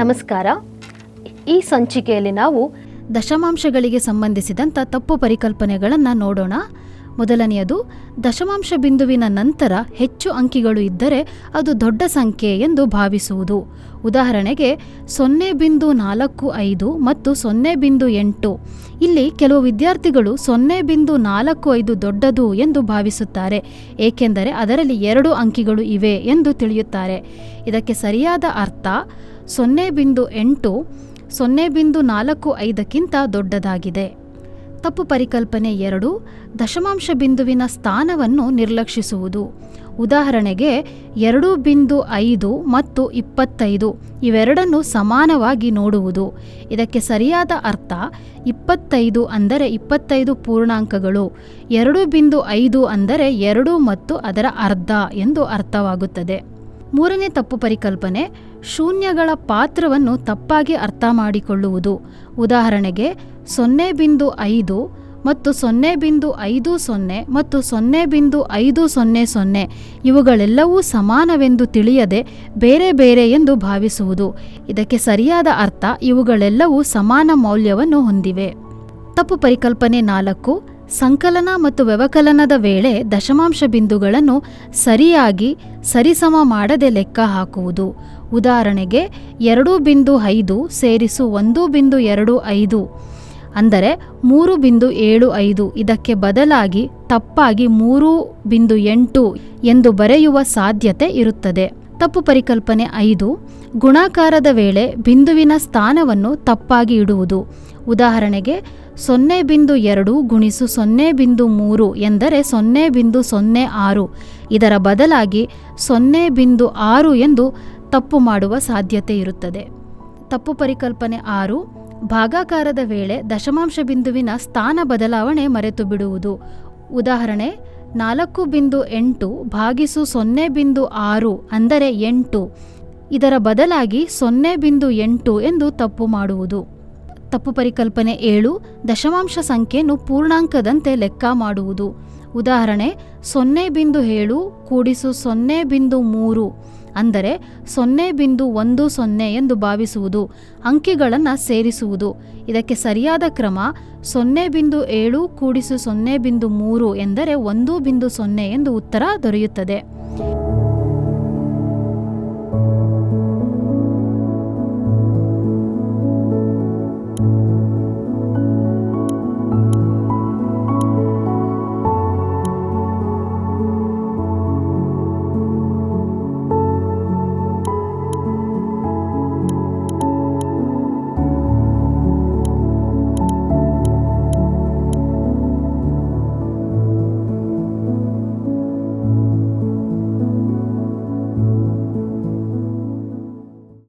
ನಮಸ್ಕಾರ. ಈ ಸಂಚಿಕೆಯಲ್ಲಿ ನಾವು ದಶಮಾಂಶಗಳಿಗೆ ಸಂಬಂಧಿಸಿದಂಥ ತಪ್ಪು ಪರಿಕಲ್ಪನೆಗಳನ್ನು ನೋಡೋಣ. ಮೊದಲನೆಯದು, ದಶಮಾಂಶ ಬಿಂದುವಿನ ನಂತರ ಹೆಚ್ಚು ಅಂಕಿಗಳು ಇದ್ದರೆ ಅದು ದೊಡ್ಡ ಸಂಖ್ಯೆ ಎಂದು ಭಾವಿಸುವುದು. ಉದಾಹರಣೆಗೆ, ಸೊನ್ನೆ ಬಿಂದು ನಾಲ್ಕು ಐದು ಮತ್ತು ಸೊನ್ನೆ ಬಿಂದು ಎಂಟು. ಇಲ್ಲಿ ಕೆಲವು ವಿದ್ಯಾರ್ಥಿಗಳು ಸೊನ್ನೆ ಬಿಂದು ನಾಲ್ಕು ಐದು ದೊಡ್ಡದು ಎಂದು ಭಾವಿಸುತ್ತಾರೆ, ಏಕೆಂದರೆ ಅದರಲ್ಲಿ ಎರಡು ಅಂಕಿಗಳು ಇವೆ ಎಂದು ತಿಳಿಯುತ್ತಾರೆ. ಇದಕ್ಕೆ ಸರಿಯಾದ ಅರ್ಥ, ಸೊನ್ನೆ ಬಿಂದು ಎಂಟು ಸೊನ್ನೆ ಬಿಂದು ನಾಲ್ಕು ಐದಕ್ಕಿಂತ ದೊಡ್ಡದಾಗಿದೆ. ತಪ್ಪು ಪರಿಕಲ್ಪನೆ ಎರಡು ದಶಮಾಂಶ ಬಿಂದುವಿನ ಸ್ಥಾನವನ್ನು ನಿರ್ಲಕ್ಷಿಸುವುದು. ಉದಾಹರಣೆಗೆ ಎರಡು ಬಿಂದು ಐದು ಮತ್ತು ಇಪ್ಪತ್ತೈದು ಇವೆರಡನ್ನು ಸಮಾನವಾಗಿ ನೋಡುವುದು. ಇದಕ್ಕೆ ಸರಿಯಾದ ಅರ್ಥ ಇಪ್ಪತ್ತೈದು ಅಂದರೆ ಇಪ್ಪತ್ತೈದು ಪೂರ್ಣಾಂಕಗಳು, ಎರಡು ಬಿಂದು ಐದು ಅಂದರೆ ಎರಡು ಮತ್ತು ಅದರ ಅರ್ಧ ಎಂದು ಅರ್ಥವಾಗುತ್ತದೆ. ಮೂರನೇ ತಪ್ಪು ಪರಿಕಲ್ಪನೆ ಶೂನ್ಯಗಳ ಪಾತ್ರವನ್ನು ತಪ್ಪಾಗಿ ಅರ್ಥ ಮಾಡಿಕೊಳ್ಳುವುದು. ಉದಾಹರಣೆಗೆ ಸೊನ್ನೆ ಬಿಂದು ಐದು ಮತ್ತು ಸೊನ್ನೆ ಬಿಂದು ಐದು ಸೊನ್ನೆ ಮತ್ತು ಸೊನ್ನೆ ಬಿಂದು ಐದು ಸೊನ್ನೆ ಸೊನ್ನೆ ಇವುಗಳೆಲ್ಲವೂ ಸಮಾನವೆಂದು ತಿಳಿಯದೆ ಬೇರೆ ಬೇರೆ ಎಂದು ಭಾವಿಸುವುದು. ಇದಕ್ಕೆ ಸರಿಯಾದ ಅರ್ಥ ಇವುಗಳೆಲ್ಲವೂ ಸಮಾನ ಮೌಲ್ಯವನ್ನು ಹೊಂದಿವೆ. ತಪ್ಪು ಪರಿಕಲ್ಪನೆ ನಾಲ್ಕು ಸಂಕಲನ ಮತ್ತು ವ್ಯವಕಲನದ ವೇಳೆ ದಶಮಾಂಶ ಬಿಂದುಗಳನ್ನು ಸರಿಯಾಗಿ ಸರಿಸಮ ಮಾಡದೆ ಲೆಕ್ಕ ಹಾಕುವುದು. ಉದಾಹರಣೆಗೆ ಎರಡು ಬಿಂದು ಐದು ಸೇರಿಸು ಒಂದು ಬಿಂದು ಎರಡು ಐದು ಅಂದರೆ ಮೂರು ಬಿಂದು ಏಳು ಐದು. ಇದಕ್ಕೆ ಬದಲಾಗಿ ತಪ್ಪಾಗಿ ಮೂರು ಬಿಂದು ಎಂಟು ಎಂದು ಬರೆಯುವ ಸಾಧ್ಯತೆ ಇರುತ್ತದೆ. ತಪ್ಪು ಪರಿಕಲ್ಪನೆ ಐದು, ಗುಣಾಕಾರದ ವೇಳೆ ಬಿಂದುವಿನ ಸ್ಥಾನವನ್ನು ತಪ್ಪಾಗಿ ಇಡುವುದು. ಉದಾಹರಣೆಗೆ ಸೊನ್ನೆ ಬಿಂದು ಎರಡು ಗುಣಿಸು ಸೊನ್ನೆ ಬಿಂದು ಮೂರು ಎಂದರೆ ಸೊನ್ನೆ ಬಿಂದು ಸೊನ್ನೆ ಆರು. ಇದರ ಬದಲಾಗಿ ಸೊನ್ನೆ ಬಿಂದು ಆರು ಎಂದು ತಪ್ಪು ಮಾಡುವ ಸಾಧ್ಯತೆ ಇರುತ್ತದೆ. ತಪ್ಪು ಪರಿಕಲ್ಪನೆ ಆರು ಭಾಗಾಕಾರದ ವೇಳೆ ದಶಮಾಂಶ ಬಿಂದುವಿನ ಸ್ಥಾನ ಬದಲಾವಣೆ ಮರೆತು ಬಿಡುವುದು. ಉದಾಹರಣೆ, ನಾಲ್ಕು ಬಿಂದು ಎಂಟು ಭಾಗಿಸು ಸೊನ್ನೆ ಬಿಂದು ಆರು ಅಂದರೆ ಎಂಟು. ಇದರ ಬದಲಾಗಿ ಸೊನ್ನೆ ಬಿಂದು ಎಂಟು ಎಂದು ತಪ್ಪು ಮಾಡುವುದು. ತಪ್ಪು ಪರಿಕಲ್ಪನೆ ಏಳು ದಶಮಾಂಶ ಸಂಖ್ಯೆಯನ್ನು ಪೂರ್ಣಾಂಕದಂತೆ ಲೆಕ್ಕ ಮಾಡುವುದು. ಉದಾಹರಣೆ, ಸೊನ್ನೆ ಬಿಂದು ಏಳು ಕೂಡಿಸು ಸೊನ್ನೆ ಬಿಂದು ಮೂರು ಅಂದರೆ ಸೊನ್ನೆ ಬಿಂದು ಒಂದು ಸೊನ್ನೆ ಎಂದು ಭಾವಿಸುವುದು, ಅಂಕಿಗಳನ್ನು ಸೇರಿಸುವುದು. ಇದಕ್ಕೆ ಸರಿಯಾದ ಕ್ರಮ, ಸೊನ್ನೆ ಬಿಂದು ಏಳು ಕೂಡಿಸು ಸೊನ್ನೆ ಬಿಂದು ಮೂರು ಎಂದರೆ ಒಂದು ಬಿಂದು ಸೊನ್ನೆ ಎಂದು ಉತ್ತರ ದೊರೆಯುತ್ತದೆ.